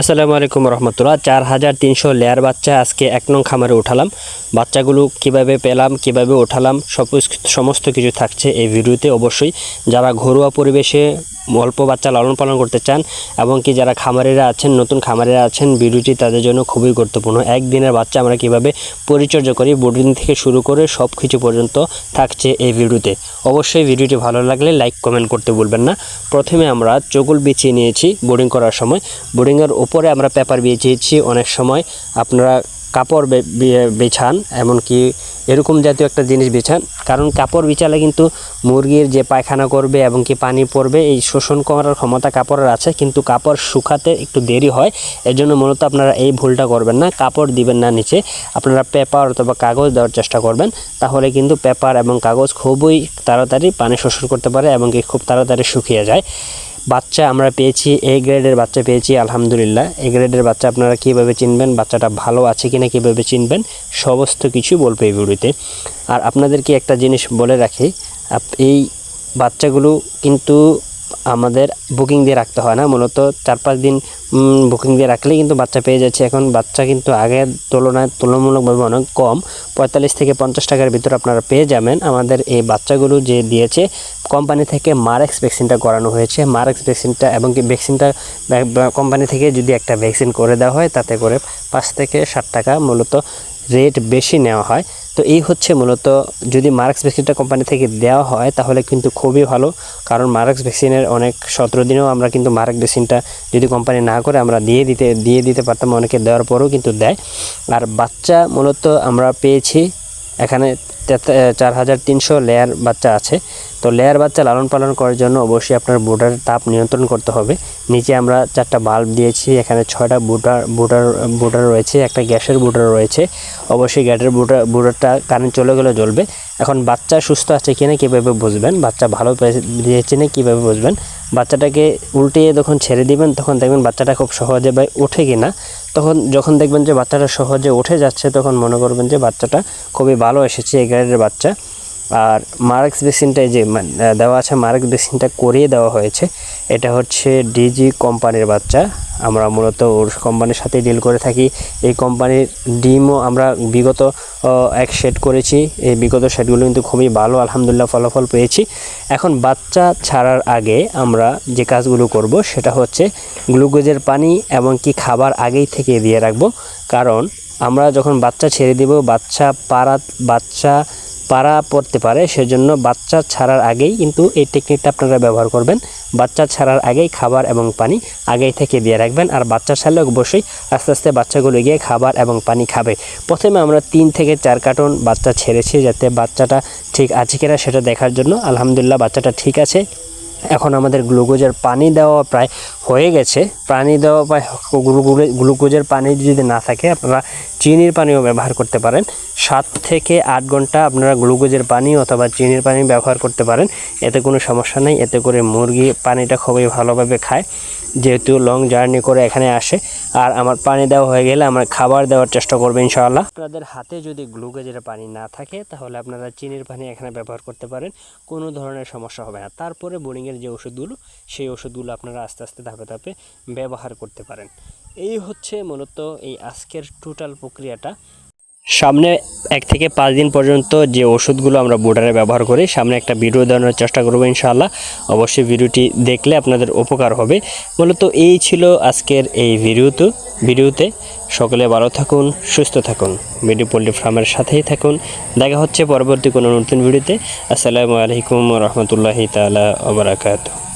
আসসালামু আলাইকুম রহমতুল্লাহ। চার হাজার তিনশো লেয়ার বাচ্চা আজকে এক নং খামারে উঠালাম। বাচ্চাগুলো কীভাবে পেলাম, কীভাবে উঠালাম সব সমস্ত কিছু থাকছে এই ভিডিওতে অবশ্যই। যারা ঘরোয়া পরিবেশে অল্প বাচ্চা লালন পালন করতে চান এবং কি যারা খামারিরা আছেন, নতুন খামারিরা আছেন, ভিডিওটি তাদের জন্য খুবই গুরুত্বপূর্ণ। একদিনের বাচ্চা আমরা কীভাবে পরিচর্যা করি বোর্ডিং থেকে শুরু করে সব কিছু পর্যন্ত থাকছে এই ভিডিওতে। অবশ্যই ভিডিওটি ভালো লাগলে লাইক, কমেন্ট করতে ভুলবেন না। প্রথমে আমরা চকুল বিছিয়ে নিয়েছি বোর্ডিং করার সময়। বোর্ডিংয়ের উপরে আমরা পেপার বিছিয়েছি অনেক সময়। আপনারা কাপড় বিছান, এমনকি এরকম জাতীয় একটা জিনিস বিছান। কারণ কাপড় বিছালে কিন্তু মুরগির যে পায়খানা করবে এবং কি পানি পড়বে, এই শোষণ করার ক্ষমতা কাপড়ের আছে। কিন্তু কাপড় শুকাতে একটু দেরি হয় এর জন্য মূলত আপনারা এই ভুলটা করবেন না। কাপড় দিবেন না নিচে। আপনারা পেপার অথবা কাগজ দেওয়ার চেষ্টা করবেন। তাহলে কিন্তু পেপার এবং কাগজ খুবই তাড়াতাড়ি পানি শোষণ করতে পারে এবং কি খুব তাড়াতাড়ি শুকিয়ে যায়। বাচ্চা আমরা পেয়েছি এ গ্রেডের বাচ্চা পেয়েছি, আলহামদুলিল্লাহ। এ গ্রেডের বাচ্চা আপনারা কীভাবে চিনবেন, বাচ্চাটা ভালো আছে কিনা কীভাবে চিনবেন, সমস্ত কিছু বলবে এই ভিডিওতে। আর আপনাদেরকে একটা জিনিস বলে রাখি এই বাচ্চাগুলো কিন্তু আমাদের বুকিং দিয়ে রাখতে হয় না। মূলত চার পাঁচ দিন বুকিং দিয়ে রাখলেই কিন্তু বাচ্চা পেয়ে যাচ্ছে। এখন বাচ্চা কিন্তু আগের তুলনায় তুলনামূলকভাবে অনেক কম। পঁয়তাল্লিশ থেকে পঞ্চাশ টাকার ভিতরে আপনারা পেয়ে যাবেন। আমাদের এই বাচ্চাগুলো যে দিয়েছে কোম্পানি থেকে মারেক্স ভ্যাকসিনটা করানো হয়েছে। মারেক্স ভ্যাকসিনটা এবং কি ভ্যাকসিনটা কোম্পানি থেকে যদি একটা ভ্যাকসিন করে দেওয়া হয়, তাতে করে পাঁচ থেকে ষাট টাকা মূলত রেট বেশি নেওয়া হয়। তো এই হচ্ছে মূলত যদি মার্কস ভ্যাকসিনটা কোম্পানি থেকে দেওয়া হয়, তাহলে কিন্তু খুবই ভালো। কারণ মার্কস ভ্যাকসিনের অনেক সতেরো দিনেও আমরা কিন্তু মার্ক ভ্যাকসিনটা যদি কোম্পানি না করে আমরা দিয়ে দিতে দিয়ে দিতে পারতাম, অনেকে দেওয়ার পরেও কিন্তু দেয়। আর বাচ্চা মূলত আমরা পেয়েছি এখানে চার হাজার তিনশো লেয়ার বাচ্চা আছে। তো লেয়ার বাচ্চা লালন পালন করার জন্য অবশ্যই আপনার বুটার তাপ নিয়ন্ত্রণ করতে হবে। নিচে আমরা চারটা বাল্ব দিয়েছি, এখানে ছয়টা বুটার বুটার বুটার রয়েছে, একটা গ্যাসের বুটার রয়েছে। অবশ্যই গ্যাসের বুটার বুটারটা কারেন্ট চলে গেলে জ্বলবে। এখন বাচ্চা সুস্থ আছে কিনা কীভাবে বুঝবেন? বাচ্চা ভালো দিয়েছে না কীভাবে বুঝবেন? বাচ্চাটাকে উল্টিয়ে যখন ছেড়ে দিবেন, তখন দেখবেন বাচ্চাটা খুব সহজে বা ওঠে কিনা তখন যখন দেখবেন যে বাচ্চাটা সহজে উঠে যাচ্ছে, তখন মনে করবেন যে বাচ্চাটা খুবই ভালো এসেছে, এই গাড়ির বাচ্চা। আর মার্কস বেসিনটা যে দেওয়া আছে মার্কস বেসিনটা করিয়ে দেওয়া হয়েছে, এটা হচ্ছে ডিজি কোম্পানির বাচ্চা। আমরা মূলত ওর কোম্পানির সাথে ডিল করে থাকি। এই কোম্পানির ডিমও আমরা বিগত এক সেট করেছি। এই বিগত সেটগুলো কিন্তু খুবই ভালো, আলহামদুলিল্লাহ ফলাফল পেয়েছি। এখন বাচ্চা ছাড়ার আগে আমরা যে কাজগুলো করব, সেটা হচ্ছে গ্লুকোজের পানি এবং কি খাবার আগেই থেকে দিয়ে রাখব। কারণ আমরা যখন বাচ্চা ছেড়ে দিব, বাচ্চা পাড়া বাচ্চা পাড়া পড়তে পারে, সেজন্য বাচ্চা ছাড়ার আগেই কিন্তু এই টেকনিকটা আপনারা ব্যবহার করবেন। বাচ্চা ছাড়ার আগেই খাবার এবং পানি আগেই থেকে দিয়ে রাখবেন, আর বাচ্চা ছাড়লে অবশ্যই আস্তে আস্তে বাচ্চাগুলো গিয়ে খাবার এবং পানি খাবে। প্রথমে আমরা তিন থেকে চার কার্টন বাচ্চা ছেড়েছি যাতে বাচ্চাটা ঠিক আছে কিনা সেটা দেখার জন্য। আলহামদুলিল্লাহ বাচ্চাটা ঠিক আছে। এখন আমাদের গ্লুকোজের পানি দেওয়া প্রায় হয়ে গেছে, পানি দেওয়া গ্লুকোজে- গ্লুকোজের পানি যদি না থাকে, আপনারা চিনির পানিও ব্যবহার করতে পারেন। সাত থেকে আট ঘণ্টা আপনারা গ্লুকোজের পানি অথবা চিনির পানি ব্যবহার করতে পারেন। এতে কোনো সমস্যা নেই, এতে করে মুরগি পানিটা খুবই ভালোভাবে খায়। যেহেতু লং জার্নি করে এখানে আসে, আর আমার পানি দেওয়া হয়ে গেলে আমার খাবার দেওয়ার চেষ্টা করব ইনশাআল্লাহ। আপনাদের হাতে যদি গ্লুকোজের পানি না থাকে, তাহলে আপনারা চিনির পানি এখানে ব্যবহার করতে পারেন, কোনো ধরনের সমস্যা হবে না। তারপরে বোরিংয়ের যে ওষুধগুলো, সেই ওষুধগুলো আপনারা আস্তে আস্তে ধাপে ধাপে ব্যবহার করতে পারেন। এই হচ্ছে মূলত এই আজকের টোটাল প্রক্রিয়াটা। সামনে এক থেকে পাঁচ দিন পর্যন্ত যে ওষুধগুলো আমরা বোর্ডারে ব্যবহার করি, সামনে একটা ভিডিও দেওয়ানোর চেষ্টা করব ইনশাআল্লাহ। অবশ্যই ভিডিওটি দেখলে আপনাদের উপকার হবে। মূলত এই ছিল আজকের এই ভিডিওতে ভিডিওতে। সকলে ভালো থাকুন, সুস্থ থাকুন। ভিডিও পোল্ট্রি ফার্মের সাথেই থাকুন। দেখা হচ্ছে পরবর্তী কোনো নতুন ভিডিওতে। আসসালামু আলাইকুম রহমতুল্লাহি তালা ওবরাকাতু